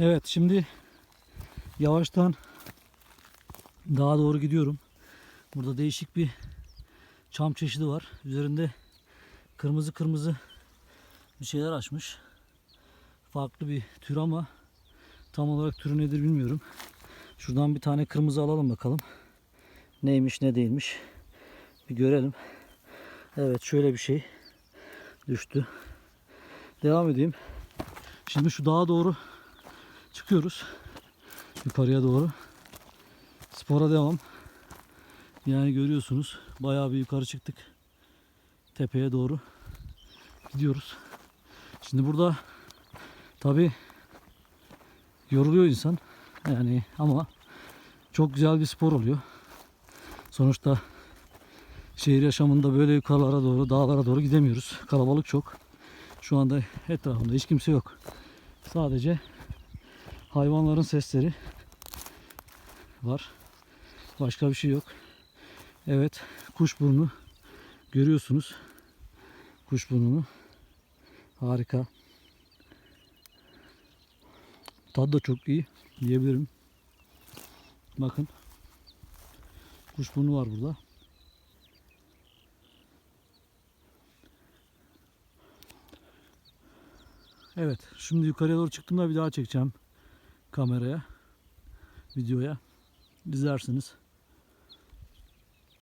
Evet şimdi yavaştan dağa doğru gidiyorum. Burada değişik bir çam çeşidi var. Üzerinde kırmızı kırmızı bir şeyler açmış. Farklı bir tür ama tam olarak türü nedir bilmiyorum. Şuradan bir tane kırmızı alalım bakalım. Neymiş ne değilmiş. Bir görelim. Evet şöyle bir şey düştü. Devam edeyim. Şimdi şu dağa doğru çıkıyoruz. Yukarıya doğru. Spora devam. Yani görüyorsunuz bayağı bir yukarı çıktık. Tepeye doğru gidiyoruz. Şimdi burada tabi yoruluyor insan. Yani ama çok güzel bir spor oluyor. Sonuçta şehir yaşamında böyle yukarılara doğru, dağlara doğru gidemiyoruz. Kalabalık çok. Şu anda etrafımda hiç kimse yok. Sadece hayvanların sesleri var. Başka bir şey yok. Evet, kuşburnu görüyorsunuz. Kuşburnunu. Harika. Tadı da çok iyi diyebilirim. Bakın. Kuşburnu var burada. Evet, şimdi yukarıya doğru çıktığımda bir daha çekeceğim kameraya, videoya. İzlersiniz.